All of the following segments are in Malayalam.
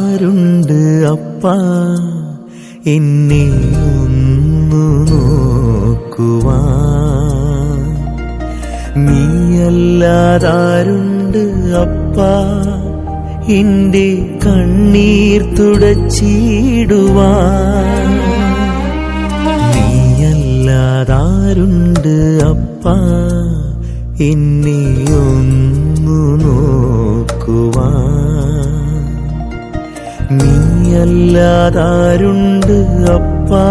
ആരുണ്ട് അപ്പ? എന്നെ ഒന്നു നോക്കുവാ. നീയല്ലാതാരുണ്ട് അപ്പ? എന്റെ കണ്ണീർ തുടച്ചിടുവാ. നീയല്ലാതാരുണ്ട് അപ്പ? എന്നെ ഒന്നു നോക്കുവാ. നീയല്ലാതാരുണ്ട് അപ്പാ.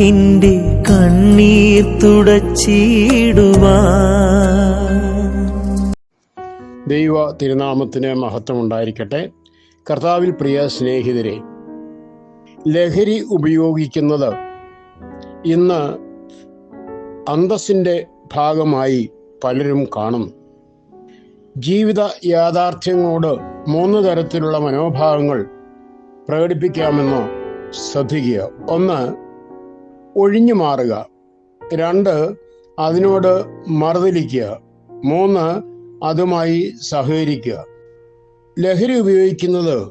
എന്റെ കണ്ണീർ തുടച്ചിടുവാ. ദൈവ തിരുനാമത്തിന് മഹത്വം ഉണ്ടായിരിക്കട്ടെ കർത്താവിൽ പ്രിയ സ്നേഹിതരെ ലഹരി ഉപയോഗിക്കുന്നത് ഇന്ന് അന്തസ്സിന്റെ ഭാഗമായി പലരും കാണുന്നു. ജീവിത യാഥാർത്ഥ്യങ്ങളോട് മൂന്ന് തരത്തിലുള്ള മനോഭാവങ്ങൾ പ്രകടിപ്പിക്കാമെന്ന് ശ്രദ്ധിക്കുക. ഒന്ന് ഒഴിഞ്ഞു മാറുക. രണ്ട് അതിനോട് മറുതലിക്കുക. മൂന്ന് അതുമായി സഹകരിക്കുക. ലഹരി ഉപയോഗിക്കുന്നത്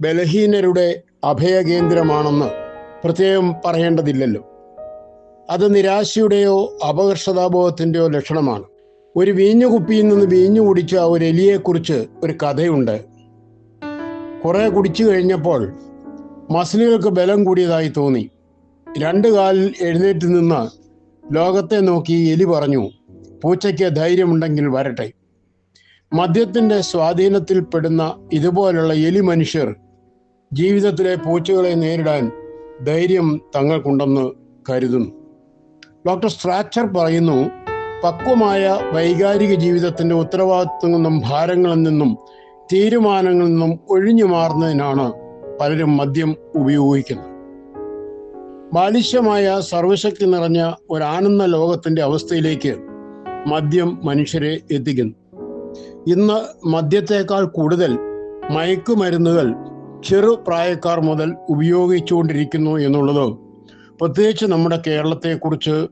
ബലഹീനരുടെ അഭയകേന്ദ്രമാണെന്ന് പ്രത്യേകം പറയേണ്ടതില്ലല്ലോ. അത് നിരാശയുടെയോ അപകർഷതാബോധത്തിന്റെയോ ലക്ഷണമാണ്. ഒരു വീഞ്ഞു കുപ്പിയിൽ നിന്ന് വീഞ്ഞു കുടിച്ച ഒരു എലിയെക്കുറിച്ച് ഒരു കഥയുണ്ട്. കുറെ കുടിച്ചു കഴിഞ്ഞപ്പോൾ മസിലുകൾക്ക് ബലം കൂടിയതായി തോന്നി. രണ്ട് കാലിൽ എഴുന്നേറ്റ് നിന്ന് ലോകത്തെ നോക്കി എലി പറഞ്ഞു പൂച്ചയ്ക്ക് ധൈര്യമുണ്ടെങ്കിൽ വരട്ടെ. മദ്യത്തിന്റെ സ്വാധീനത്തിൽപ്പെടുന്ന ഇതുപോലുള്ള എലി മനുഷ്യർ ജീവിതത്തിലെ പൂച്ചകളെ നേരിടാൻ ധൈര്യം തങ്ങൾക്കുണ്ടെന്ന് കരുതുന്നു. ഡോക്ടർ സ്ട്രാച്ചർ പറയുന്നു പക്വമായ വൈകാരിക ജീവിതത്തിന്റെ ഉത്തരവാദിത്വങ്ങളിൽ നിന്നും ഭാരങ്ങളിൽ നിന്നും തീരുമാനങ്ങളിൽ നിന്നും ഒഴിഞ്ഞു മാറുന്നതിനാണ് പലരും മദ്യം ഉപയോഗിക്കുന്നത്. ബാലിശ്യമായ സർവശക്തി നിറഞ്ഞ ഒരാനന്ദ ലോകത്തിന്റെ അവസ്ഥയിലേക്ക് മദ്യം മനുഷ്യരെ എത്തിക്കുന്നു. ഇന്ന് മദ്യത്തേക്കാൾ കൂടുതൽ മയക്കുമരുന്നുകൾ ചെറുപ്രായക്കാർ മുതൽ ഉപയോഗിച്ചുകൊണ്ടിരിക്കുന്നു എന്നുള്ളത് പ്രത്യേകിച്ച് നമ്മുടെ കേരളത്തെക്കുറിച്ച്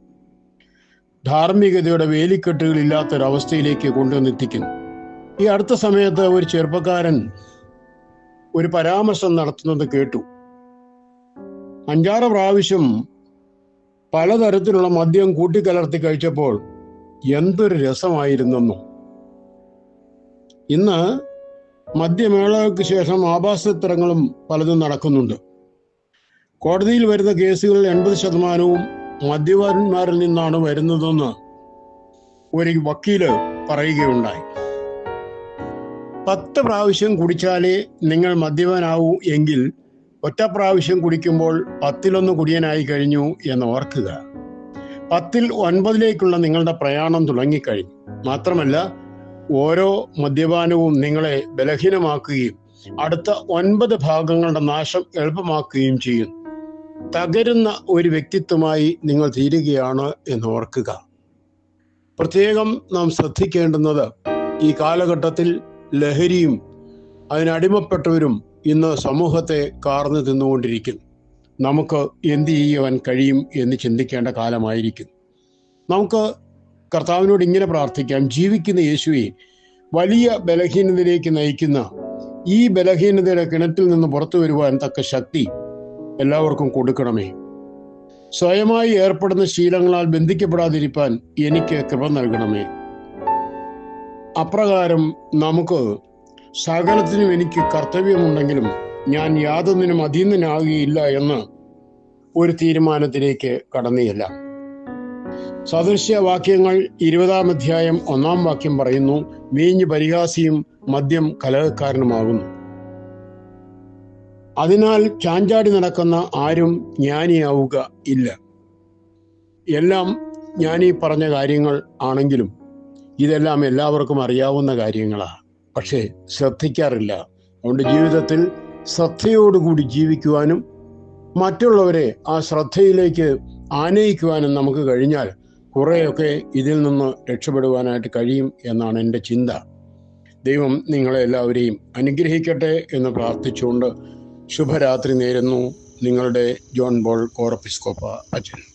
ധാർമ്മികതയുടെ വേലിക്കെട്ടുകളില്ലാത്തൊരവസ്ഥയിലേക്ക് കൊണ്ടുവന്നെത്തിക്കുന്നു ഈ അടുത്ത സമയത്ത് ഒരു ചെറുപ്പക്കാരൻ ഒരു പരാമർശം നടത്തുന്നത് കേട്ടു. അഞ്ചാറ് പ്രാവശ്യം പലതരത്തിലുള്ള മദ്യം കൂട്ടിക്കലർത്തി കഴിച്ചപ്പോൾ എന്തൊരു രസമായിരുന്നെന്നോ. ഇന്ന് മദ്യമേളകൾക്ക് ശേഷം ആഭാസത്തരങ്ങളും പലതും നടക്കുന്നുണ്ട്. കോടതിയിൽ വരുന്ന കേസുകളിൽ എൺപത് ശതമാനവും മദ്യപാന്മാരിൽ നിന്നാണ് വരുന്നതെന്ന് ഒരു വക്കീൽ പറയുകയുണ്ടായി. പത്ത് പ്രാവശ്യം കുടിച്ചാലേ നിങ്ങൾ മദ്യപനാവൂ എങ്കിൽ ഒറ്റ പ്രാവശ്യം കുടിക്കുമ്പോൾ പത്തിലൊന്ന് കുടിയനായി കഴിഞ്ഞു എന്ന് ഓർക്കുക. പത്തിൽ ഒൻപതിലേക്കുള്ള നിങ്ങളുടെ പ്രയാണം തുടങ്ങിക്കഴിഞ്ഞു. മാത്രമല്ല ഓരോ മദ്യപാനവും നിങ്ങളെ ബലഹീനമാക്കുകയും അടുത്ത ഒൻപത് ഭാഗങ്ങളുടെ നാശം എളുപ്പമാക്കുകയും ചെയ്യുന്നു തകരുന്ന ഒരു വ്യക്തിത്വമായി നിങ്ങൾ തീരുകയാണ് എന്ന് ഓർക്കുക. പ്രത്യേകം നാം ശ്രദ്ധിക്കേണ്ടുന്നത് ഈ കാലഘട്ടത്തിൽ ലഹരിയും അതിനടിമപ്പെട്ടവരും ഇന്ന് സമൂഹത്തെ കാർന്നു തിന്നുകൊണ്ടിരിക്കുന്നു നമുക്ക് എന്ത് ചെയ്യുവാൻ കഴിയും എന്ന് ചിന്തിക്കേണ്ട കാലമായിരിക്കും. നമുക്ക് കർത്താവിനോട് ഇങ്ങനെ പ്രാർത്ഥിക്കാം. ജീവിക്കുന്ന യേശുവെ വലിയ ബലഹീനതയിലേക്ക് നയിക്കുന്ന ഈ ബലഹീനതയുടെ കിണറ്റിൽ നിന്ന് പുറത്തു വരുവാൻ തക്ക ശക്തി എല്ലാവർക്കും കൊടുക്കണമേ. സ്വയമായി ഏർപ്പെടുന്ന ശീലങ്ങളാൽ ബന്ധിക്കപ്പെടാതിരിക്കാൻ എനിക്ക് കൃപ നൽകണമേ. അപ്രകാരം നമുക്ക് സകലത്തിനും എനിക്ക് കർത്തവ്യമുണ്ടെങ്കിലും ഞാൻ യാതൊന്നിനും അധീനനാകുകയില്ല എന്ന് ഒരു തീരുമാനത്തിലേക്ക് കടന്നില്ല. സദൃശ്യവാക്യങ്ങൾ ഇരുപതാം അധ്യായം ഒന്നാം വാക്യം പറയുന്നു വീഞ്ഞ് പരിഹാസിയും മദ്യം കലഹക്കാരനുമാകുന്നു. അതിനാൽ ചാഞ്ചാടി നടക്കുന്ന ആരും ജ്ഞാനിയാവുക ഇല്ല. എല്ലാം ഞാനീ പറഞ്ഞ കാര്യങ്ങൾ ആണെങ്കിലും ഇതെല്ലാം എല്ലാവർക്കും അറിയാവുന്ന കാര്യങ്ങളാണ് പക്ഷേ ശ്രദ്ധിക്കാറില്ല. അതുകൊണ്ട് ജീവിതത്തിൽ ശ്രദ്ധയോടുകൂടി ജീവിക്കുവാനും മറ്റുള്ളവരെ ആ ശ്രദ്ധയിലേക്ക് ആനയിക്കുവാനും നമുക്ക് കഴിഞ്ഞാൽ കുറേയൊക്കെ ഇതിൽ നിന്ന് രക്ഷപ്പെടുവാനായിട്ട് കഴിയും എന്നാണ് എന്റെ ചിന്ത. ദൈവം നിങ്ങളെ എല്ലാവരെയും അനുഗ്രഹിക്കട്ടെ എന്ന് പ്രാർത്ഥിച്ചുകൊണ്ട് ശുഭരാത്രി നേരുന്നു. നിങ്ങളുടെ ജോൺ ബോൾ കോറപ്പിസ്കോപ്പ അച്ഛൻ